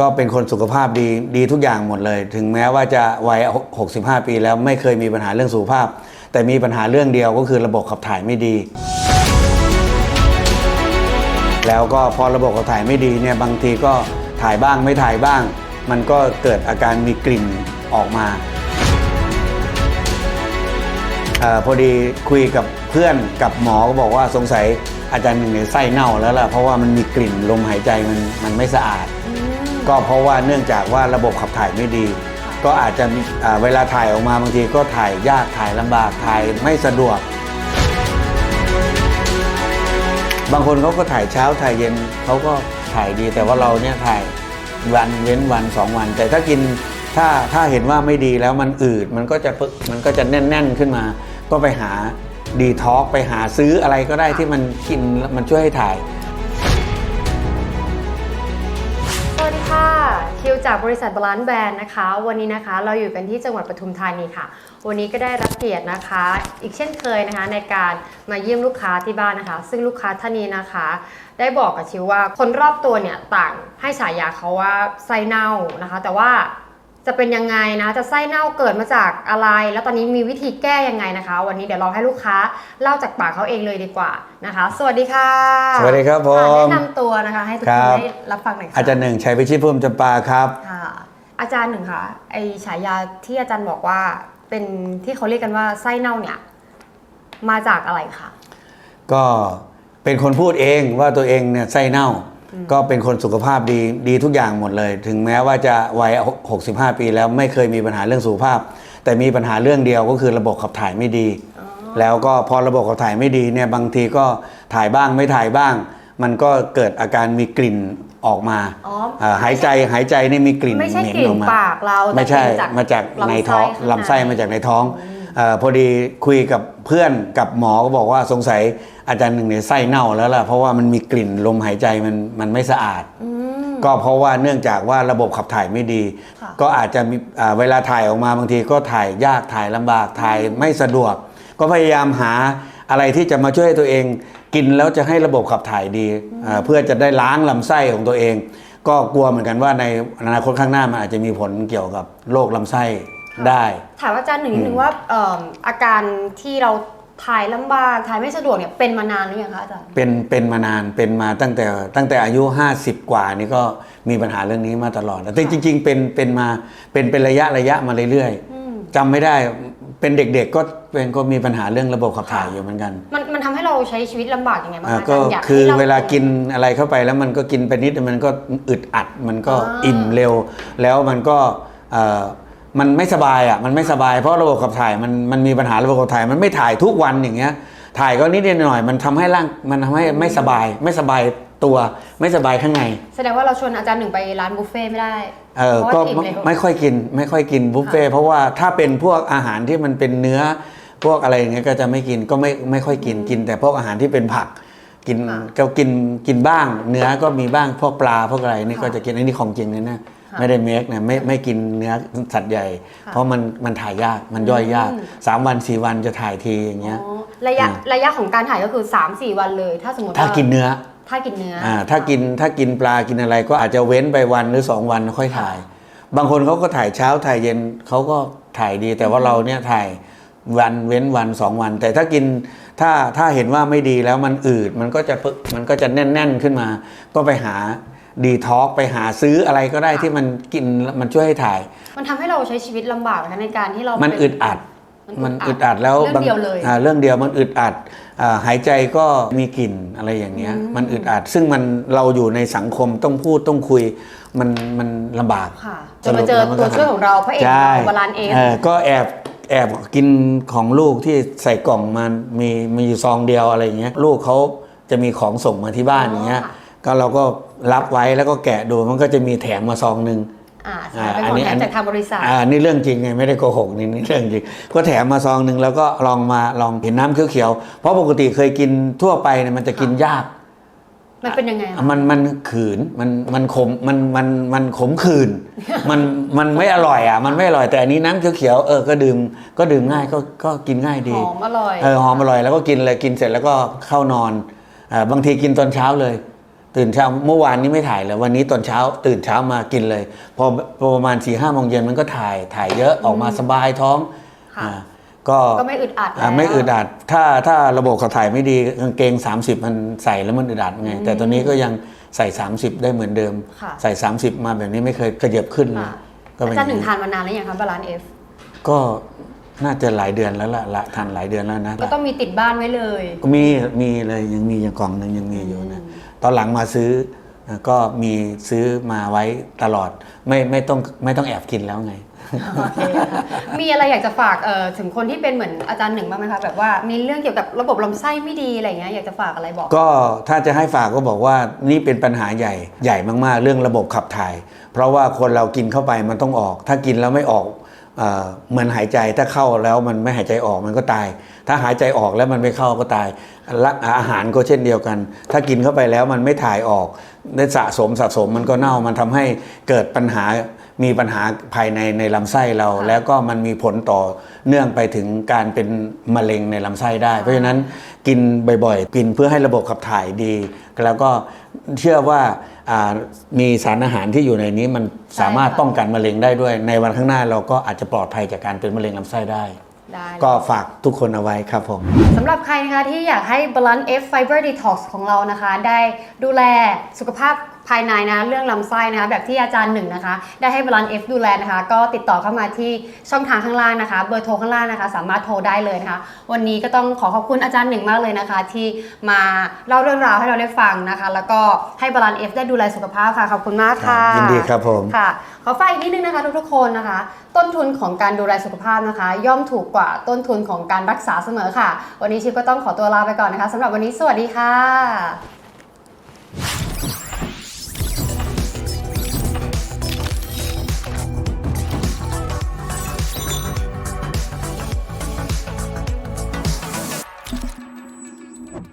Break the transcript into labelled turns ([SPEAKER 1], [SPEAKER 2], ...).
[SPEAKER 1] ก็เป็นคนสุขภาพดีดีทุกอย่างหมดเลย ถึงแม้ว่าจะวัย65 ปีแล้วไม่เคยมีปัญหาเรื่องสุขภาพ แต่มีปัญหาเรื่องเดียวก็คือระบบขับถ่ายไม่ดี แล้วก็พอระบบขับถ่ายไม่ดีเนี่ยบางทีก็ถ่ายบ้างไม่ถ่ายบ้าง มันก็เกิดอาการมีกลิ่นออกมาอพอดีคุยกับเพื่อนกับหมอก็บอกว่าสงสัยอาจารย์หนึ่งเนี่ยไส้เน่าแล้วล่ะเพราะว่ามันมีกลิ่นลมหายใจมันมันไม่สะอาด ก็เพราะว่าเนื่องจากว่าระบบขับถ่ายไม่ดี ก็อาจจะมีอ่าเวลาถ่ายออกมาบางทีก็ถ่ายยากถ่ายลำบากถ่ายไม่สะดวก บางคนเขาก็ถ่ายเช้าถ่ายเย็นเขาก็ถ่ายดี แต่ว่าเราเนี่ยถ่ายวันเว้นวันสองวัน แต่ถ้ากินถ้าถ้าเห็นว่าไม่ดีแล้วมันอืดมันก็จะปึ๊กมันก็จะแน่น ๆขึ้นมา ก็ไปหาดีท็อกไปหาซื้ออะไรก็ได้ที่มันกินแล้วมันช่วยให้ถ่าย
[SPEAKER 2] สวัสดีค่ะ คิวจากบริษัทบาลานซ์แบรนด์นะคะ วันนี้นะคะเราอยู่กันที่จังหวัดปทุมธานีค่ะ วันนี้ก็ได้รับเกียรตินะคะ อีกเช่นเคยนะคะ ในการมาเยี่ยมลูกค้าที่บ้านนะคะ ซึ่งลูกค้าท่านนี้นะคะ ได้บอกกับชิวว่าคนรอบตัวเนี่ยต่างให้ฉายาเขาว่าไซเน่านะคะ แต่ว่า จะเป็นยังไงนะ จะไส้เน่าเกิดมาจากอะไร แล้วตอนนี้มีวิธีแก้ยังไงนะคะ วันนี้เดี๋ยวเราให้ลูกค้าเล่าจากปากเขาเองเลยดีกว่านะคะ สวัสดีค่ะ
[SPEAKER 1] สวัสดีครับผมะ
[SPEAKER 2] แนะนำตัวนะคะ ให้ทุก
[SPEAKER 1] ค
[SPEAKER 2] ค
[SPEAKER 1] รั
[SPEAKER 2] น
[SPEAKER 1] บ
[SPEAKER 2] ได้รับฟังหน่อยค่ะ
[SPEAKER 1] อาจารย์หนึ่งชัยพิชิตพุ่มจำปาครับ
[SPEAKER 2] ค่ะอาจารย์หนึ่งค่ะไอฉายาที่อาจารย์บอกว่าเป็นที่เขาเรียกกันว่าไส้เน่าเนี่ยมาจากอะไรคะ
[SPEAKER 1] ก็เป็นคนพูดเองว่าตัวเองเนี่ยไส้เน่า ก็เป็นคนสุขภาพดีดีทุกอย่างหมดเลย ถึงแม้ว่าจะวัย 65 ปีแล้วไม่เคยมีปัญหาเรื่องสุขภาพ แต่มีปัญหาเรื่องเดียวก็คือระบบขับถ่ายไม่ดี แล้วก็พอระบบขับถ่ายไม่ดีเนี่ยบางทีก็ถ่ายบ้างไม่ถ่ายบ้าง มันก็เกิดอาการมีกลิ่นออกมา
[SPEAKER 2] อ๋อ
[SPEAKER 1] เอ่อหายใจหายใจเนี่ยมีกลิ่น
[SPEAKER 2] ไม่ใช่
[SPEAKER 1] เหม็น
[SPEAKER 2] กลิ่
[SPEAKER 1] อนอกมา
[SPEAKER 2] ปากเราแต่
[SPEAKER 1] ไม่ใช่
[SPEAKER 2] เป็น
[SPEAKER 1] มาจากในท้องลำไส้มาจากในท้องเอ อพอดีคุยกับเพื่อนกับหมอก็บอกว่าสงสัยอาจารย์หนึ่งเนี่ยไส้เน่าแล้วล่ะเพราะว่ามันมีกลิ่นลมหายใจมันมันไม่สะอาด
[SPEAKER 2] อืม
[SPEAKER 1] ก็เพราะว่าเนื่องจากว่าระบบขับถ่ายไม่ดี
[SPEAKER 2] ค่ะ
[SPEAKER 1] ก็อาจจะมีอ่าเวลาถ่ายออกมาบางทีก็ถ่ายยากถ่ายลำบากถ่ายไม่สะดวก ก็พยายามหาอะไรที่จะมาช่วยให้ตัวเอง กินแล้วจะให้ระบบขับถ่ายดีอ่าเพื่อจะได้ล้างลำไส้ของตัวเอง ก็กลัวเหมือนกันว่าในอนาคตข้างหน้ามันอาจจะมีผลเกี่ยวกับโรคลำไส้ ได้
[SPEAKER 2] ถามอาจารย์หนึ่งนิดนึงว่าเอิ่มอาการที่เราถ่ายลำบากถ่ายไม่สะดวกเนี่ยเป็นมานานหรือยังคะอาจารย์
[SPEAKER 1] เป็นเป็นมานานเป็นมาตั้งแต่ตั้งแต่อายุ 50 กว่านี่ก็มีปัญหาเรื่องนี้มาตลอดแต่จริง ๆ เป็นเป็นมาเป็นเป็นระยะระยะมาเรื่อย
[SPEAKER 2] อืม
[SPEAKER 1] ๆจำไม่ได้เป็นเด็กๆก็เป็นก็มีปัญหาเรื่องระบบขับถ่ายอยู่เหมือนกัน
[SPEAKER 2] มันมันทำให้เราใช้ชีวิตลำบากยังไงบ้าง
[SPEAKER 1] อ่า
[SPEAKER 2] คะอา
[SPEAKER 1] ก็
[SPEAKER 2] จารย์อยากให้
[SPEAKER 1] คือ
[SPEAKER 2] ล่
[SPEAKER 1] เวลากินอะไรเข้าไปแล้วมันก็กินไปนิดมันก็อึดอัดมันก็
[SPEAKER 2] อ่า
[SPEAKER 1] อิ่มเร็ว แล้วมันก็เอ่อ มันไม่สบายอะมันไม่สบายเพราะระบบขับถ่ายมันมันมีปัญหาระบบขับถ่ายมันไม่ถ่ายทุกวันอย่างเงี้ย ถ่ายก็นิดๆหน่อยๆมันทำให้ร่างมันทำให้ไม่สบายไม่สบายตัวไม่สบายข้างใน
[SPEAKER 2] แสดงว่าเราชวนอาจารย์หนึ่งไปร้านบุฟเฟ่ต์ไม่ได้
[SPEAKER 1] เออ
[SPEAKER 2] พราะ
[SPEAKER 1] ก็
[SPEAKER 2] ว่าอิ่มเร็ว
[SPEAKER 1] ไม่ค่อยกินไม่ค่อยกินบุฟเฟ่ต์เพราะว่าถ้าเป็นพวกอาหารที่มันเป็นเนื้อ พวกอะไรอย่างเงี้ยก็จะไม่กินก็ไม่ไม่ค่อยกินกิน แต่พวกอาหารที่เป็นผักกิน
[SPEAKER 2] ค่ะ
[SPEAKER 1] ก็กินกินบ้าง เนื้อก็มีบ้างพวกปลาพวกอะไรนี่
[SPEAKER 2] ค่ะ
[SPEAKER 1] ก็จะกินอันนี้ของจริงเลยนะ
[SPEAKER 2] ค่ะ
[SPEAKER 1] ไม่ได้เมคนะไม่ไม่กินเนื้อสัตว์ใหญ่
[SPEAKER 2] ค่ะ
[SPEAKER 1] เพราะมันมันถ่ายยากมันย่อยยาก
[SPEAKER 2] อืม
[SPEAKER 1] สามวันสี่วันจะถ่ายทีอย่างเงี้ย
[SPEAKER 2] อ๋อระยะ
[SPEAKER 1] อ่า
[SPEAKER 2] ระยะของการถ่ายก็คือ 3-4 วันเลย ถ้าสมมติ
[SPEAKER 1] ถ้า
[SPEAKER 2] ว่
[SPEAKER 1] กินเนื้อ
[SPEAKER 2] ถ้ากินเนื้ออ
[SPEAKER 1] อ่าถ้ากินถ้ากินปลากินอะไรก็อาจจะเว้นไปวันหรือสองวันค่อยถ่าย บางคนเขาก็ถ่ายเช้าถ่ายเย็นเขาก็ถ่ายดี แต่ว่าเราเนี่ยถ่ายวันเว้นวันสองวัน แต่ถ้ากินถ้าถ้าเห็นว่าไม่ดีแล้วมันอืดมันก็จะปึ๊กมันก็จะแน่น ๆ ขึ้นมา ก็ไปหา ดีท็อกไปหาซื้ออะไรก็ได้ที่มันกินแล้วมันช่วยให้ถ่าย
[SPEAKER 2] มันทำให้เราใช้ชีวิตลำบากนะคะในการที่เรา
[SPEAKER 1] มัน
[SPEAKER 2] เป็
[SPEAKER 1] อึดอัด มันอึดอัดแล้ว
[SPEAKER 2] เรื่องเดียวเลย
[SPEAKER 1] อ่าเรื่องเดียวมันอึดอัดอ่าหายใจก็มีกลิ่นอะไรอย่างเงี้ย มันอึดอัด ซึ่งมันเราอยู่ในสังคมต้องพูดต้องคุย มันมันลำบาก
[SPEAKER 2] ค่ะจนมาเจอตัวช่วยของเราพระเอกของ
[SPEAKER 1] ใช่
[SPEAKER 2] เราบาลานซ์เอง
[SPEAKER 1] เออก็แอบแอบกินของลูกที่ใส่กล่องมันมีมีอยู่ซองเดียวอะไรอย่างเงี้ยลูกเขาจะมีของส่งมาที่บ้านอย่างเงี้ย
[SPEAKER 2] ค่ะ
[SPEAKER 1] ก็เราก็ รับไว้แล้วก็แกะดูมันก็จะมีแถมมาซองหนึ่ง
[SPEAKER 2] อ่าใช่
[SPEAKER 1] อ่า
[SPEAKER 2] เป็น
[SPEAKER 1] อั
[SPEAKER 2] ข
[SPEAKER 1] น
[SPEAKER 2] อง
[SPEAKER 1] นี้
[SPEAKER 2] แถ
[SPEAKER 1] อั
[SPEAKER 2] ม
[SPEAKER 1] น
[SPEAKER 2] จากทางบริษัท
[SPEAKER 1] อ่านี่เรื่องจริงไงไม่ได้โกหกนี่นี่เรื่องจริง ก็แถมมาซองหนึ่งแล้วก็ลองมาลองเห็นน้ำเขียวๆเพราะปกติเคยกินทั่วไปเนี่ยมันจะกินยาก
[SPEAKER 2] มันเป็นยังไงอะ
[SPEAKER 1] มันมันขืนมันมันขมมันมันมันขมขื่นมันมันไม่อร่อยอะมันไม่อร่อยแต่อันนี้น้ำเขียวๆเออก็ดื่มก็ดื่มง่ายก็ก็กินง่าย
[SPEAKER 2] ห
[SPEAKER 1] ดี
[SPEAKER 2] อมอร่อย
[SPEAKER 1] เออหอมอร่อยแล้วก็กินเลยกินเสร็จแล้วก็เข้านอนอ่าบางทีกินตอนเช้าเลย ตื่นเช้าเมื่อวานนี้ไม่ถ่ายเลยวันนี้ตอนเช้า ตื่นเช้ามากินเลย พอพอประมาณ4ี่ห้าโมงเย็นมันก็ถ่ายถ่ายเยอะออกมาสบายท้อง
[SPEAKER 2] ค่ะ
[SPEAKER 1] อ่าก็
[SPEAKER 2] ก็ไม่อึดอัด
[SPEAKER 1] อ่า
[SPEAKER 2] แล้ว
[SPEAKER 1] ไม่อึดอัดถ้าถ้าระบบขับถ่ายไม่ดีกางเกง 30 มันใส่แล้วมันอึดอัดไง แต่ตัวนี้ก็ยังใส่ 30 ได้เหมือนเดิม
[SPEAKER 2] ค่ะ
[SPEAKER 1] ใส่ 30 มาแบบนี้ไม่เคยขยับขึ้นเลย
[SPEAKER 2] ค่ะ
[SPEAKER 1] ก็เป็
[SPEAKER 2] อานจารย์หนึ่ง
[SPEAKER 1] อย่
[SPEAKER 2] ทานมานานแล้วยังคะบาลานเอฟ
[SPEAKER 1] ก็น่าจะหลายเดือนแล้วล่ะละทานหลายเดือนแล้วนะ
[SPEAKER 2] ก็ต้องมีติดบ้านไว้เลย
[SPEAKER 1] ก็มีมีเลยยังมีอย่างกล่องหนึ่งยังมีอยู่นะ ตอนหลังมาซื้อนะก็มีซื้อมาไว้ตลอดไม่ไม่ต้องไม่ต้องแอบกินแล้วไง
[SPEAKER 2] โอเคค่ะมีอะไรอยากจะฝากเอ่อถึงคนที่เป็นเหมือนอาจารย์หนึ่งบ้างไหมคะแบบว่ามีเรื่องเกี่ยวกับระบบลำไส้ไม่ดีอะไรอย่างเงี้ยอยากจะฝากอะไรบอก
[SPEAKER 1] ก็ถ้าจะให้ฝากก็บอกว่านี่เป็นปัญหาใหญ่ใหญ่มากๆ เรื่องระบบขับถ่าย เพราะว่าคนเรากินเข้าไปมันต้องออก ถ้ากินแล้วไม่ออก เอ่อเหมือนหายใจถ้าเข้าแล้วมันไม่หายใจออกมันก็ตาย ถ้าหายใจออกแล้วมันไม่เข้าก็ตายละอาหารก็เช่นเดียวกัน ถ้ากินเข้าไปแล้วมันไม่ถ่ายออกได้สะสมสะสมมันก็เน่ามันทำให้เกิดปัญหามีปัญหาภายในในลำไส้เรา
[SPEAKER 2] ค่ะ
[SPEAKER 1] แล้วก็มันมีผลต่อเนื่องไปถึงการเป็นมะเร็งในลำไส้ได้ เพราะฉะนั้นกินบ่อยๆ กินเพื่อให้ระบบขับถ่ายดี แล้วก็เชื่อว่าอ่า มีสารอาหารที่อยู่ในนี้มันสามารถ
[SPEAKER 2] ใช่ค่ะ
[SPEAKER 1] ป้องกันมะเร็งได้ด้วย ในวันข้างหน้าเราก็อาจจะปลอดภัยจากการเป็นมะเร็งลำไส้ได้
[SPEAKER 2] ได้เลย
[SPEAKER 1] ก็ฝากทุกคนเอาไว้ครับผม
[SPEAKER 2] สำหรับใครนะคะที่อยากให้ Balance F Fiber Detox ของเรานะคะ ได้ดูแลสุขภาพ ภายในนะเรื่องลำไส้นะคะแบบที่อาจารย์หนึ่งนะคะ ได้ให้ Balance F ดูแลนะคะ ก็ติดต่อเข้ามาที่ช่องทางข้างล่างนะคะ เบอร์โทรข้างล่างนะคะ สามารถโทรได้เลยนะคะ วันนี้ก็ต้องขอขอบคุณอาจารย์หนึ่งมากเลยนะคะ ที่มาเล่าเรื่องราวให้เราได้ฟังนะคะ แล้วก็ให้ Balance F ได้ดูแลสุขภาพค่ะขอบคุณมากค่ะ
[SPEAKER 1] ยินดีครับผม
[SPEAKER 2] ค่ะขอฝากอีกนิดนึงนะคะทุกๆคนนะคะ ต้นทุนของการดูแลสุขภาพนะคะ ย่อมถูกกว่าต้นทุนของการรักษาเสมอค่ะ วันนี้ชิปก็ต้องขอตัวลาไปก่อนนะคะสำหรับวันนี้สวัสดีค่ะ